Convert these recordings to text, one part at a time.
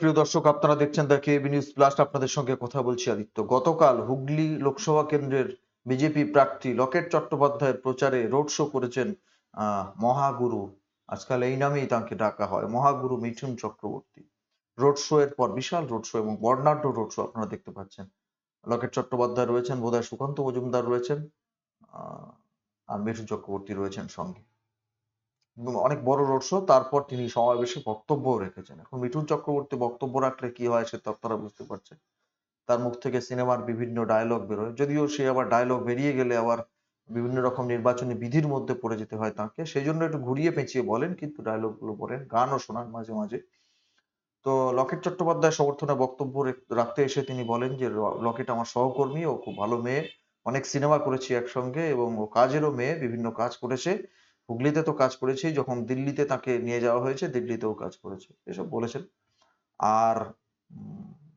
প্রিয় দর্শক, আপনারা দেখছেন দ্য কেবি নিউজ প্লাস আপনাদের সঙ্গে কথা বলছি আদিত্য। গতকাল হুগলি লোকসভা কেন্দ্রের বিজেপি প্রার্থী লকেট চট্টোপাধ্যায়ের প্রচারে রোড শো করেছেন মহাগুরু। আজকাল এই নামেই তাকে ডাকা হয়, মহাগুরু মিঠুন চক্রবর্তী। রোড শো এর পর বিশাল রোড শো এবং বর্ণাঢ্য রোড শো আপনারা দেখতে পাচ্ছেন। লকেট চট্টোপাধ্যায় রয়েছেন, বোধহয় সুকান্ত মজুমদার রয়েছেন আর মিঠুন চক্রবর্তী রয়েছেন সঙ্গে। অনেক বড় রোড শো তারপর তিনি সমাবেশে বক্তব্য রেখেছেন। এখন মিঠুন চক্রবর্তী বক্তব্য রাখলে কি হয় সে আপনারা বুঝতে পারছেন। তার মুখ থেকে সিনেমার বিভিন্ন ডায়লগ বেরোয়। যদিও সে আবার ডায়লগ বেরিয়ে গেলে আবার বিভিন্ন রকম নির্বাচনী বিধির মধ্যে পড়ে যেতে হয় তাকে। সেই জন্য একটু ঘুরিয়ে পেঁচিয়ে বলেন, কিন্তু ডায়লগগুলো বলেন গানও শোনান মাঝে মাঝে। তো লকেট চট্টোপাধ্যায় সমর্থনে বক্তব্য রাখতে এসে তিনি বলেন যে লকেট আমার সহকর্মী, ও খুব ভালো মেয়ে। অনেক সিনেমা করেছি একসঙ্গে এবং ও কাজেরও মেয়ে, বিভিন্ন কাজ করেছে। হুগলিতে তো কাজ করেছি, যখন দিল্লিতে তাকে নিয়ে যাওয়া হয়েছে, দিল্লিতেও কাজ করেছে, এসব বলেছেন। আর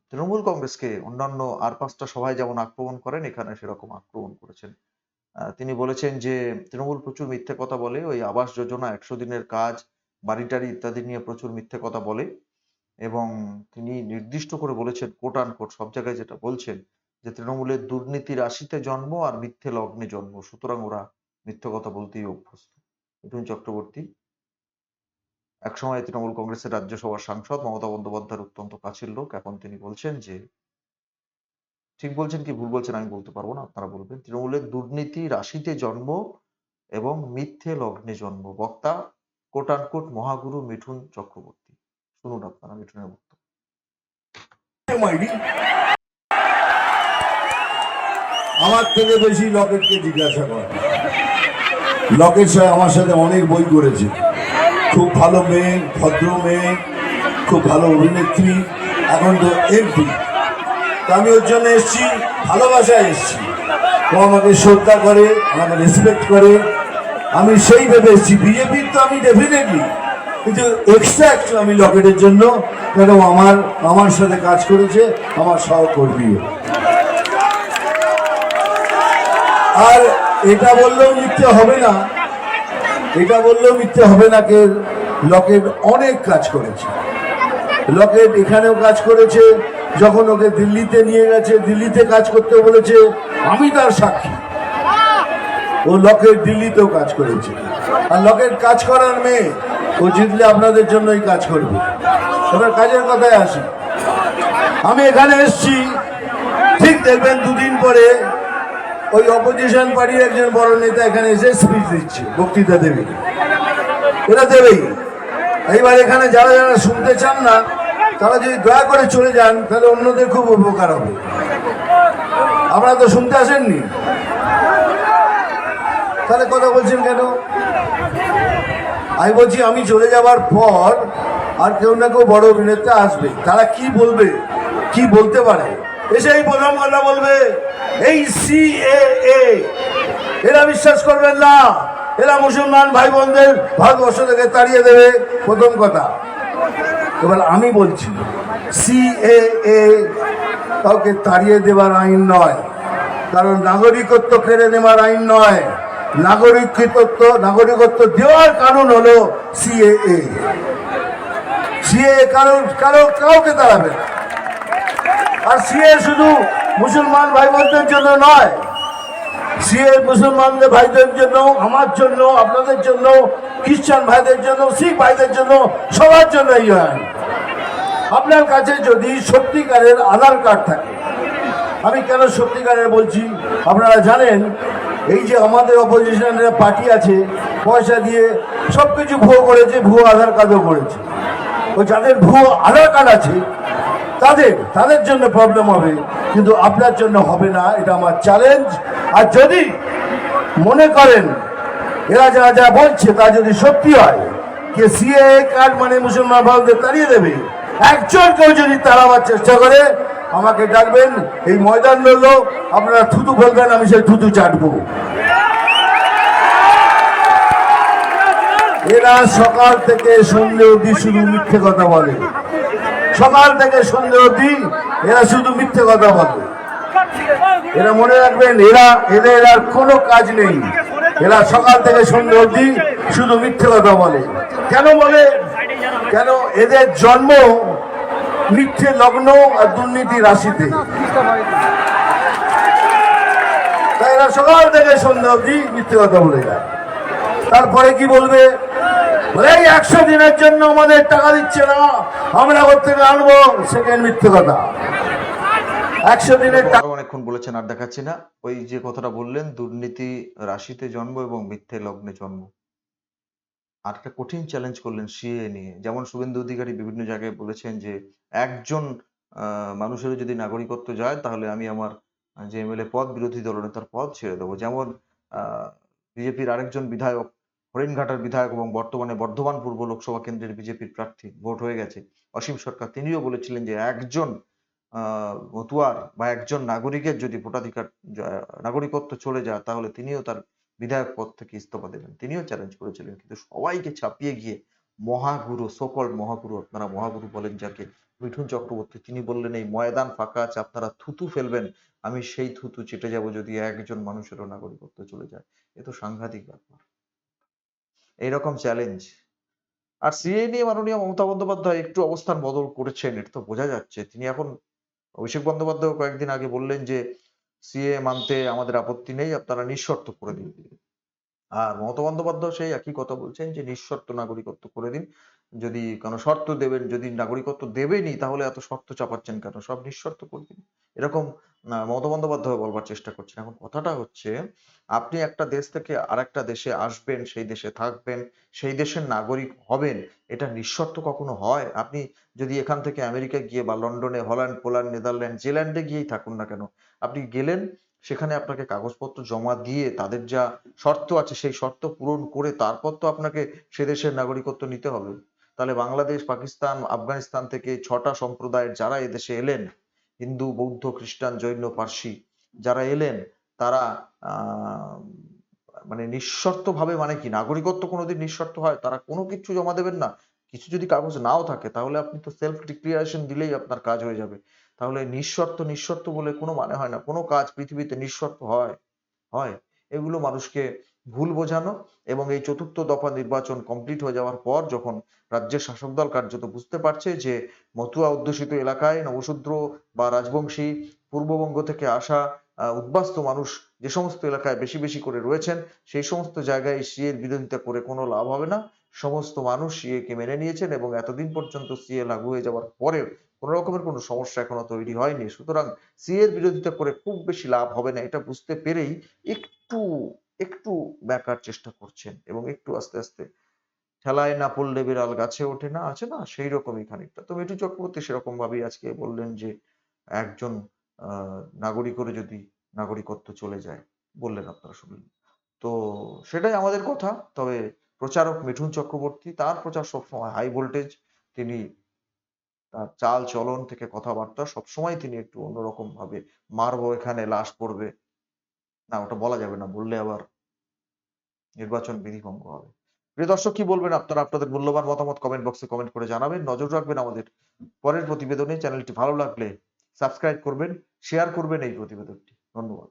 তৃণমূল কংগ্রেসকে অন্যান্য আর পাঁচটা সভায় যেমন আক্রমণ করেন, এখানে সেরকম আক্রমণ করেছেন। তিনি বলেছেন যে, তৃণমূল প্রচুর মিথ্যে কথা বলে, ওই আবাস যোজনা, একশো দিনের কাজ বাড়ি টাড়ি ইত্যাদি নিয়ে প্রচুর মিথ্যে কথা বলে এবং তিনি নির্দিষ্ট করে বলেছেন কোট আন কোট সব জায়গায় যেটা বলছেন যে, তৃণমূলের দুর্নীতি রাশিতে জন্ম আর মিথ্যে লগ্নে জন্ম, সুতরাং ওরা মিথ্যে কথা বলতেই অভ্যস্ত। মিঠুন চক্রবর্তী। একসময় তৃণমূল কংগ্রেসের রাজ্যসভার সাংসদ মমতা বন্দ্যোপাধ্যায়ের অত্যন্ত কাছের লোক। এখন তিনি বলছেন যে, ঠিক বলছেন কি ভুল বলছেন আমি বলতে পারব না, আপনারা বলবেন। তৃণমূলের দুর্নীতি, রাশিতে জন্ম এবং মিথ্যে লগ্নে জন্ম। বক্তা কোট আনকোট মহাগুরু মিঠুন চক্রবর্তী। শুনুন আপনারা মিঠুনের বক্তব্য। আমার থেকে বেশি লকেটকে জিজ্ঞাসা কর লকেট সাহেব আমার সাথে অনেক বই করেছে। খুব ভালো মেয়ে, ভদ্র মেয়ে, খুব ভালো অভিনেত্রী, এখন তো এমপি আমি ওর জন্য এসছি, ভালোবাসায় এসছি। ও আমাকে শ্রদ্ধা করে, আমাকে রেসপেক্ট করে। আমি সেই ভেবে এসছি বিজেপির তো আমি ডেফিনেটলি কিন্তু এক্সট্রা একটু আমি লকেটের জন্য, কেন আমার আমার সাথে কাজ করেছে, আমার সহকর্মীও। আর এটা বললেও মিথ্যে হবে না। এটা বললেও মিথ্যে হবে না কে? লকেট অনেক কাজ করেছে। লকেট এখানেও কাজ করেছে, যখন ওকে দিল্লিতে নিয়ে গেছে, দিল্লিতে কাজ করতে বলেছে, আমি তার সাক্ষী। ও লকেট দিল্লিতেও কাজ করেছে। আর লকেট কাজ করার মেয়ে, ও জিতলে আপনাদের জন্যই কাজ করবে। এবার কাজের কথায় আসি। আমি এখানে এসছি, ঠিক দেখবেন দুদিন পরে ওই অপোজিশন পার্টির একজন বড় নেতা এখানে এসে স্পিচ দিচ্ছে, বক্তৃতা দেবে। এটা দেবেই। এইবার এখানে যারা যারা শুনতে চান না, তারা যদি দয়া করে চলে যান, তাহলে অন্যদের খুব উপকার হবে। আপনারা তো শুনতে আসেননি? তাহলে কথা বলছেন কেন? আমি বলছি, আমি চলে যাবার পর আর কেউ না কেউ বড় অভিনেতা আসবে। তারা কি বলবে? কি বলতে পারে? এসে এই প্রথম কথা বলবে। এই সি এরা বিশ্বাস করবেন না। এরা মুসলমান ভাই বোনদের ভারতবর্ষ থেকে তাড়িয়ে দেবে। প্রথম কথা। এবার আমি বলছি সি এ কাউকে তাড়িয়ে দেবার আইন নয়। কারণ নাগরিকত্ব কেড়ে নেওয়ার আইন নয়। নাগরিকত্ব নাগরিকত্ব দেওয়ার কারণ হলো সিএএ সিএ কারণ কারও কাউকে দাঁড়াবে না। আর সিএ শুধু মুসলমান ভাই বোনদের জন্য নয়, সিএ মুসলমানদের ভাইদের জন্য, আমার জন্য, আপনাদের জন্য, খ্রিস্টান ভাইদের জন্য, শিখ ভাইদের জন্য, সবার জন্য এই আইন আপনার কাছে যদি সত্যিকারের আধার কার্ড থাকে, আমি কেন সত্যিকারের বলছি? আপনারা জানেন, এই যে আমাদের অপোজিশনের পার্টি আছে, পয়সা দিয়ে সব কিছু ভুয়ো করেছে, ভুয়ো আধার কার্ডও করেছে। ও যাদের ভুয়ো আধার কার্ড আছে তাদের তাদের জন্য প্রবলেম হবে, কিন্তু আপনার জন্য হবে না, এটা আমার চ্যালেঞ্জ আর যদি মনে করেন, এরা যা যা বলছে তা যদি সত্যি হয় যে সিএ কার্ড মানে মুসলমান ভারতদের তাড়িয়ে দেবে? একজন কেউ যদি তাড়াবার চেষ্টা করে, আমাকে ডাকবেন, এই ময়দান রইল আপনারা থুতু বলবেন, আমি সেই থুতু চাটবো। এরা সকাল থেকে সন্ধ্যে অবধি শুধু মিথ্যে কথা বলে। সকাল থেকে সন্ধ্যে অবধি এরা শুধু মিথ্যে কথা বলে। এরা মনে রাখবেন, এরা, এদের আর কোনো কাজ নেই। এরা সকাল থেকে সন্ধ্যে অবধি শুধু মিথ্যে কথা বলে। কেন বলে? কেন? এদের জন্ম মিথ্যে লগ্ন আর দুর্নীতি রাশিতে। তাই এরা সকাল থেকে সন্ধ্যা অবধি মিথ্যে কথা বলে যায়। তারপরে কি বলবে? বলে এই একশো দিনের জন্য আমাদের টাকা দিচ্ছে না। আমরা করতে আনব? সেকেন্ড মিথ্যে কথা। অনেকক্ষণ বলেছেন আর দেখাচ্ছি না। ওই যে কথাটা বললেন দুর্নীতি রাশিতে জন্ম এবং মিথ্যে লগ্নে জন্ম। আর একটা কঠিন চ্যালেঞ্জ করলেন সিএ নিয়ে। যেমন শুভেন্দু অধিকারী বিভিন্ন জায়গায় বলেছেন যে একজন আহ, মানুষেরও যদি নাগরিকত্ব যায় তাহলে আমি আমার যে এমএলএ পদ বিরোধী দলনেতার পদ ছেড়ে দেবো। যেমন বিজেপির আরেকজন বিধায়ক হরিণঘাটার বিধায়ক এবং বর্তমানে বর্ধমান পূর্ব লোকসভা কেন্দ্রের বিজেপির প্রার্থী, ভোট হয়ে গেছে। অসীম সরকার, তিনিও বলেছিলেন যে একজন মতুয়ার বা একজন নাগরিকের যদি ভোটাধিকার নাগরিকত্ব চলে যায়, তাহলে তিনিও তার বিধায়ক পদ থেকে ইস্তফা দেবেন। তিনিও চ্যালেঞ্জ করেছিলেন, কিন্তু সবাইকে ছাপিয়ে গিয়ে মহাগুরু সকল মহাগুরু, আপনারা মহাগুরু বলেন যাকে, মিঠুন চক্রবর্তী, তিনি বললেন, এই ময়দান ফাঁকা আছে, আপনারা থুতু ফেলবেন, আমি সেই থুতু চেটে যাব যদি একজন মানুষেরও নাগরিকত্ব চলে যায়। এ তো সাংঘাতিক ব্যাপার। এইরকম চ্যালেঞ্জ আর সিএ নিয়ে মাননীয় মমতা বন্দ্যোপাধ্যায় একটু অবস্থান বদল করেছেন এটা তো বোঝা যাচ্ছে। তিনি এখন অভিষেক বন্দ্যোপাধ্যায় কয়েকদিন আগে বললেন যে সিএ মানতে আমাদের আপত্তি নেই, আপনারা নিঃশর্ত করে দিন। আর মমতা বন্দ্যোপাধ্যায় সেই একই কথা বলছেন যে, নিঃশর্ত নাগরিকত্ব করে দিন। যদি কোনো শর্ত দেবেন, যদি নাগরিকত্ব দেবেনই, তাহলে এত শর্ত চাপাচ্ছেন কেন? সব নিঃশর্ত করে দিন। এরকম মমতা বন্দ্যোপাধ্যায় বলবার চেষ্টা করছেন। এখন কথাটা হচ্ছে, আপনি একটা দেশ থেকে আরেকটা দেশে আসবেন, সেই দেশে থাকবেন, সেই দেশের নাগরিক হবেন, এটা নিঃশর্ত কখনো হয়? আপনি যদি এখান থেকে আমেরিকা গিয়ে বা লন্ডনে, হল্যান্ড, পোল্যান্ড, নেদারল্যান্ড জেল্যান্ডে গিয়েই থাকুন না কেন, আপনি গেলেন, সেখানে আপনাকে কাগজপত্র জমা দিয়ে তাদের যা শর্ত আছে, সেই শর্ত পূরণ করে তারপর তো আপনাকে সে দেশের নাগরিকত্ব নিতে হবে। তাহলে বাংলাদেশ, পাকিস্তান, আফগানিস্তান থেকে ছটা সম্প্রদায়ের যারা এদেশে এলেন হিন্দু, বৌদ্ধ, খ্রিস্টান, জৈন, পার্সি যারা এলেন, তারা মানে নিঃশর্ত ভাবে মানে কি, নাগরিকত্ব কোনোদিন নিঃশর্ত হয়, তারা কোনো কিছু জমা দেবেন না। কিছু যদি কাগজ নাও থাকে, তাহলে আপনি তো সেলফ ডিক্লিয়ারেশন দিলেই আপনার কাজ হয়ে যাবে। তাহলে নিঃশর্ত নিঃশর্ত বলে কোনো মানে হয় না। কোনো কাজ পৃথিবীতে নিঃশর্ত হয় হয়। এগুলো মানুষকে ভুল বোঝানো এবং এই চতুর্থ দফা নির্বাচন কমপ্লিট হয়ে যাওয়ার পর যখন রাজ্যের শাসক দল কার্যত বুঝতে পারছে যে মতুয়া অধ্যুষিত এলাকায় নবশূদ্র বা রাজবংশী পূর্ববঙ্গ থেকে আসা উদ্বাস্তু মানুষ যে সমস্ত এলাকায় বেশি বেশি করে রয়েছেন, সেই সমস্ত জায়গায় সিএ এর বিরোধিতা করে কোনো লাভ হবে না। সমস্ত মানুষ সিএ কে মেনে নিয়েছেন এবং এতদিন পর্যন্ত সিএ লাগু হয়ে যাওয়ার পরেও কোনো রকমের কোনো সমস্যা এখনও তৈরি হয়নি। সুতরাং সিএ এর বিরোধিতা করে খুব বেশি লাভ হবে না, এটা বুঝতে পেরেই একটু একটু ব্যাকার চেষ্টা করছেন এবং একটু আস্তে আস্তে ঠেলায় না পড়লে বিড়াল গাছে ওঠে না, আছে না? সেই রকমই খানিকটা। তো মিঠু চক্রবর্তী সেরকম ভাবেই আজকে বললেন যে, একজন আহ নাগরিকেরও যদি নাগরিকত্ব চলে যায়, বললেন আপনারা শুনলেন। তো সেটাই আমাদের কথা। তবে প্রচারক মিঠুন চক্রবর্তী, তার প্রচার সবসময় হাই ভোল্টেজ। তিনি তার চাল চলন থেকে কথাবার্তা সবসময় তিনি একটু অন্যরকম ভাবে মারবো এখানে, লাশ পড়বে। না, ওটা বলা যাবে না, বললে আবার নির্বাচন বিধি ভঙ্গ হবে। প্রিয় দর্শক, কি বলবেন আপনারা? আপনাদের মূল্যবান মতামত কমেন্ট বক্সে কমেন্ট করে জানাবেন। নজর রাখবেন আমাদের পরের প্রতিবেদনে। চ্যানেলটি ভালো লাগলে সাবস্ক্রাইব করবেন শেয়ার করবেন এই প্রতিবেদনটি। ধন্যবাদ।